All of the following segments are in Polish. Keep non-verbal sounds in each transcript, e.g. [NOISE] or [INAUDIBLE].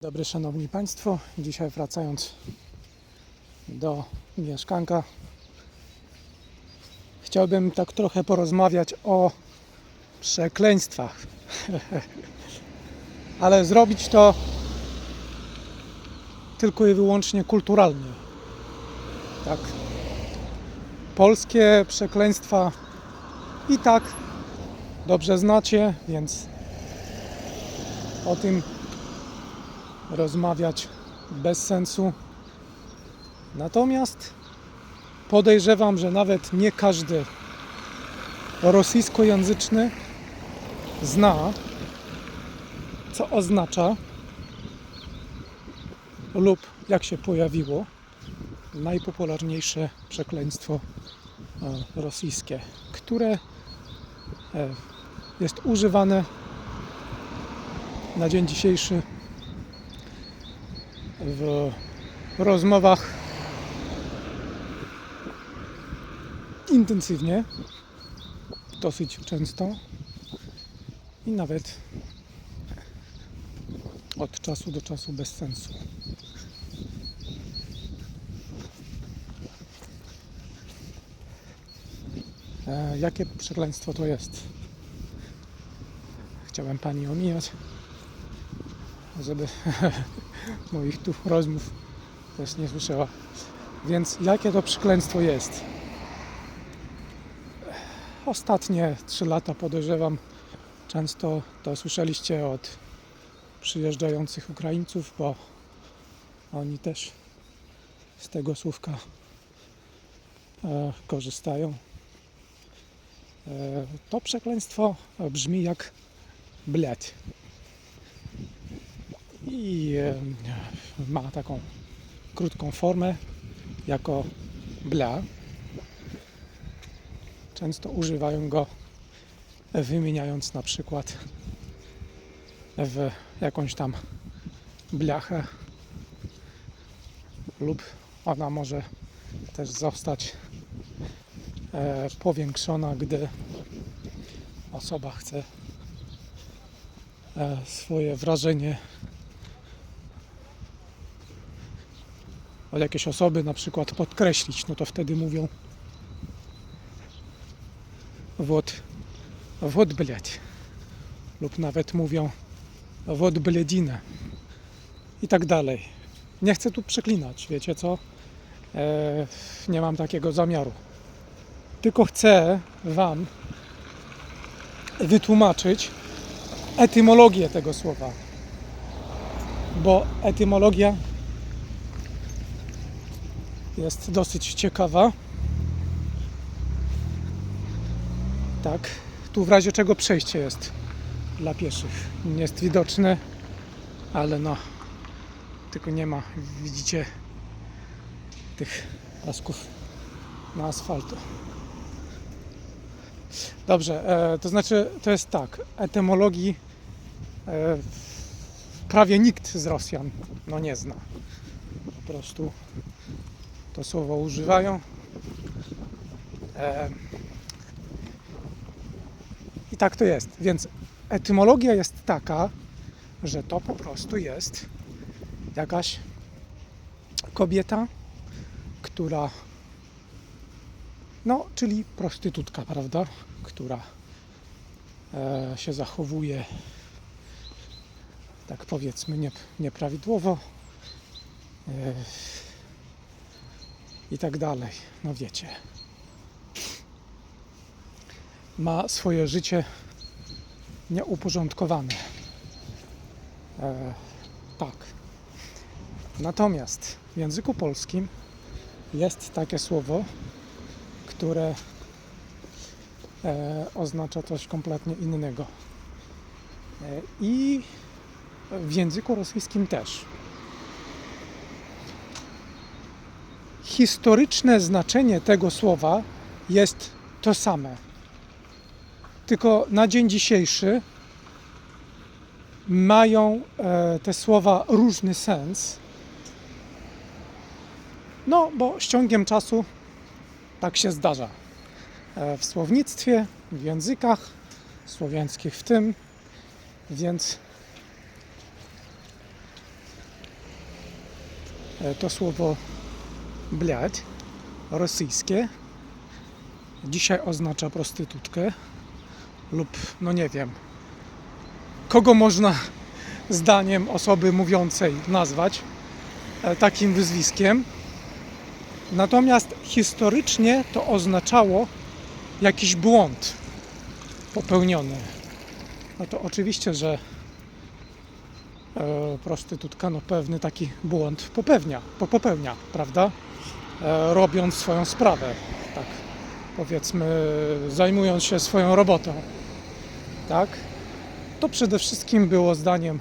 Dobry, szanowni państwo. Dzisiaj wracając do mieszkanka, chciałbym tak trochę porozmawiać o przekleństwach. [LAUGHS] Ale zrobić to tylko i wyłącznie kulturalnie. Tak. Polskie przekleństwa i tak dobrze znacie, więc o tym rozmawiać bez sensu. Natomiast podejrzewam, że nawet nie każdy rosyjskojęzyczny zna, co oznacza lub jak się pojawiło najpopularniejsze przekleństwo e, rosyjskie, które e, jest używane na dzień dzisiejszy w rozmowach intensywnie, dosyć często i nawet od czasu do czasu bez sensu. E, jakie przekleństwo to jest? Chciałem pani omijać, żeby [LAUGHS] moich tu rozmów też nie słyszała. Więc jakie to przekleństwo jest? Ostatnie trzy lata podejrzewam, często to słyszeliście od przyjeżdżających Ukraińców, bo oni też z tego słówka e, korzystają. E, to przekleństwo brzmi jak bleć i e, ma taką krótką formę jako bla. Często używają go wymieniając na przykład w jakąś tam blachę lub ona może też zostać e, powiększona, gdy osoba chce e, swoje wrażenie od jakieś osoby na przykład podkreślić, no to wtedy mówią wod, wod bleć lub nawet mówią wod bledzinę i tak dalej. Nie chcę tu przeklinać, wiecie co? E, nie mam takiego zamiaru. Tylko chcę Wam wytłumaczyć etymologię tego słowa, bo etymologia jest dosyć ciekawa. Tak, tu w razie czego przejście jest dla pieszych. Nie jest widoczne, ale no, tylko nie ma, widzicie, tych pasków na asfaltu. Dobrze, e, to znaczy, to jest tak, etymologii e, prawie nikt z Rosjan no nie zna. Po prostu to słowo używają. E, I tak to jest. Więc etymologia jest taka, że to po prostu jest jakaś kobieta, która, no, czyli prostytutka, prawda? Która e, się zachowuje, tak powiedzmy, nie, nieprawidłowo. E, i tak dalej. No wiecie. Ma swoje życie nieuporządkowane. E, tak. Natomiast w języku polskim jest takie słowo, które e, oznacza coś kompletnie innego. E, I w języku rosyjskim też. Historyczne znaczenie tego słowa jest to same. Tylko na dzień dzisiejszy mają e, te słowa różny sens. No, bo z ciągiem czasu tak się zdarza. E, w słownictwie, w językach słowiańskich w tym, więc e, to słowo bliać rosyjskie dzisiaj oznacza prostytutkę lub no nie wiem kogo można zdaniem osoby mówiącej nazwać e, takim wyzwiskiem. Natomiast historycznie to oznaczało jakiś błąd popełniony. No to oczywiście, że e, prostytutka no pewny taki błąd popełnia, po- popełnia, prawda? E, robiąc swoją sprawę, tak powiedzmy, zajmując się swoją robotą, tak? To przede wszystkim było zdaniem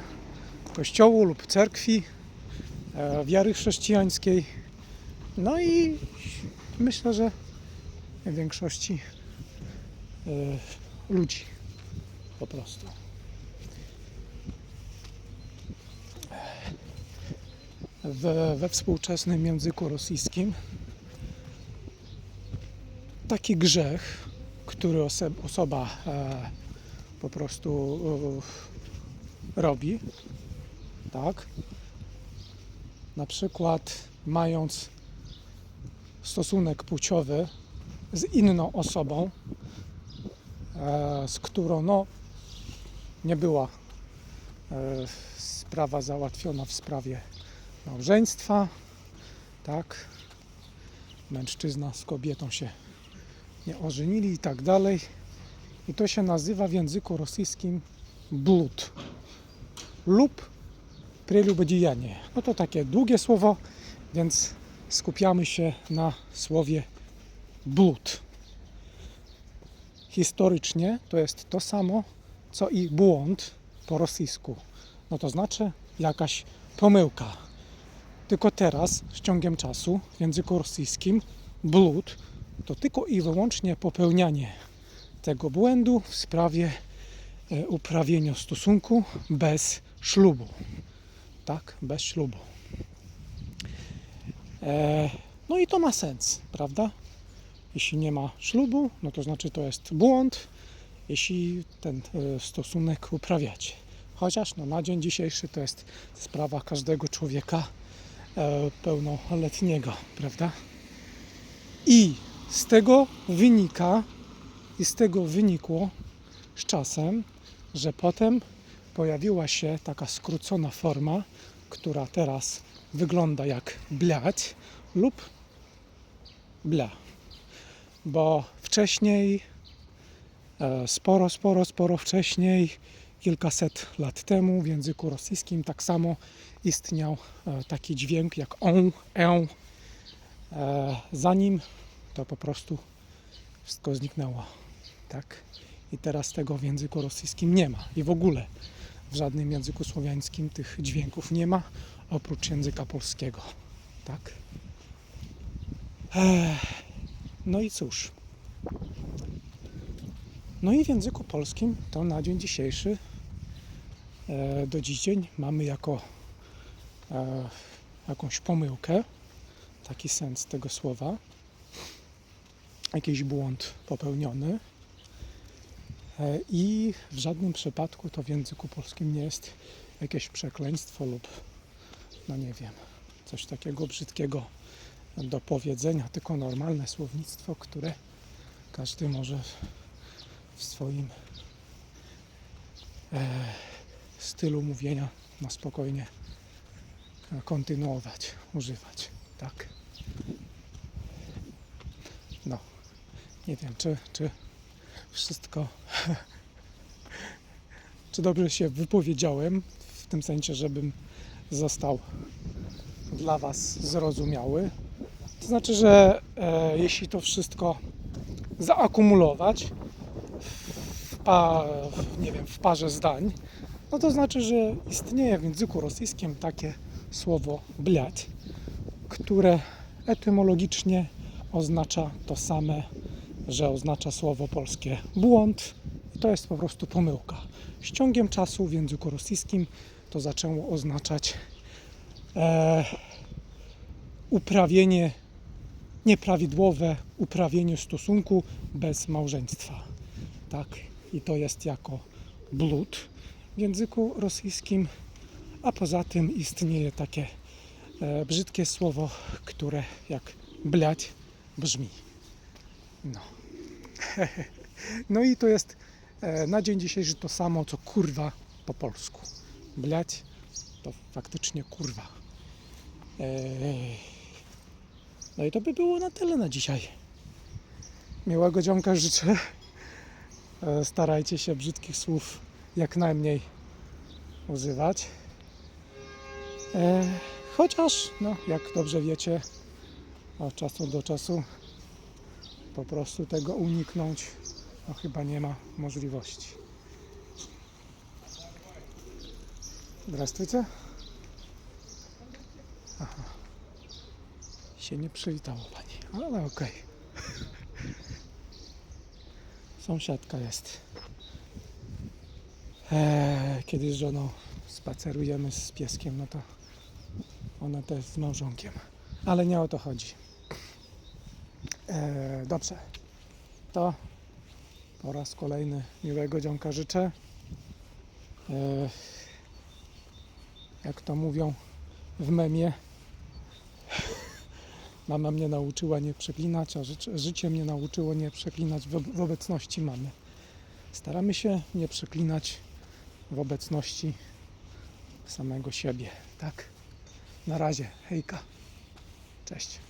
kościołu lub cerkwi, e, wiary chrześcijańskiej. No i myślę, że większości e, ludzi po prostu. We, we współczesnym języku rosyjskim taki grzech, który oso- osoba e, po prostu e, robi, tak? Na przykład mając stosunek płciowy z inną osobą, e, z którą no, nie była sprawa załatwiona w sprawie małżeństwa, tak? Mężczyzna z kobietą się nie ożenili i tak dalej. I to się nazywa w języku rosyjskim blud lub prelubodijanie. No to takie długie słowo, więc skupiamy się na słowie blud. Historycznie to jest to samo, co i błąd po rosyjsku. No to znaczy jakaś pomyłka. Tylko teraz, z ciągiem czasu, w języku rosyjskim blud to tylko i wyłącznie popełnianie tego błędu w sprawie e, uprawienia stosunku bez ślubu. Tak, bez ślubu. E, no i to ma sens, prawda? Jeśli nie ma ślubu, no to znaczy to jest błąd, jeśli ten e, stosunek uprawiacie. Chociaż no, na dzień dzisiejszy to jest sprawa każdego człowieka pełnoletniego, prawda? I z tego wynika, i z tego wynikło z czasem, że potem pojawiła się taka skrócona forma, która teraz wygląda jak bliać lub bla. Bo wcześniej, e, sporo, sporo, sporo wcześniej, kilkaset lat temu w języku rosyjskim tak samo istniał e, taki dźwięk jak on, e. E, Zanim to po prostu wszystko zniknęło. Tak? I teraz tego w języku rosyjskim nie ma. I w ogóle w żadnym języku słowiańskim tych dźwięków nie ma, oprócz języka polskiego. Tak? Ech, no i cóż. No i w języku polskim to na dzień dzisiejszy e, do dziś dzień mamy jako e, jakąś pomyłkę, taki sens tego słowa, jakiś błąd popełniony. E, I w żadnym przypadku to w języku polskim nie jest jakieś przekleństwo lub, no nie wiem, coś takiego brzydkiego do powiedzenia, tylko normalne słownictwo, które każdy może w swoim e, stylu mówienia na spokojnie kontynuować, używać. Tak. No, nie wiem, czy, czy wszystko. [LAUGHS] czy dobrze się wypowiedziałem, w tym sensie, żebym został dla Was zrozumiały. To znaczy, że e, jeśli to wszystko zaakumulować w, pa, w, nie wiem, w parze zdań, no to znaczy, że istnieje w języku rosyjskim takie słowo bliać, które etymologicznie oznacza to same, że oznacza słowo polskie błąd. To jest po prostu pomyłka. Z ciągiem czasu w języku rosyjskim to zaczęło oznaczać e, uprawienie, nieprawidłowe uprawienie stosunku bez małżeństwa. Tak, i to jest jako blud w języku rosyjskim, a poza tym istnieje takie e, brzydkie słowo, które jak blać brzmi. No. [LAUGHS] no i to jest e, na dzień dzisiejszy to samo, co kurwa po polsku. Blać to faktycznie kurwa. Ej. No i to by było na tyle na dzisiaj. Miłego dzionka życzę. E, Starajcie się brzydkich słów jak najmniej używać. E, chociaż, no, jak dobrze wiecie, od czasu do czasu po prostu tego uniknąć no, chyba nie ma możliwości. Drastwice? Aha. Się nie przywitało pani, ale okej. Okay. [LAUGHS] Sąsiadka jest. Eee, kiedy z żoną spacerujemy z pieskiem, no to ona też z małżonkiem. Ale nie o to chodzi. Eee, dobrze. To po raz kolejny miłego dzionka życzę. Eee, jak to mówią w memie, [LAUGHS] mama mnie nauczyła nie przeklinać, a życie, życie mnie nauczyło nie przeklinać w, w obecności mamy. Staramy się nie przeklinać w obecności samego siebie, tak? Na razie, hejka, cześć.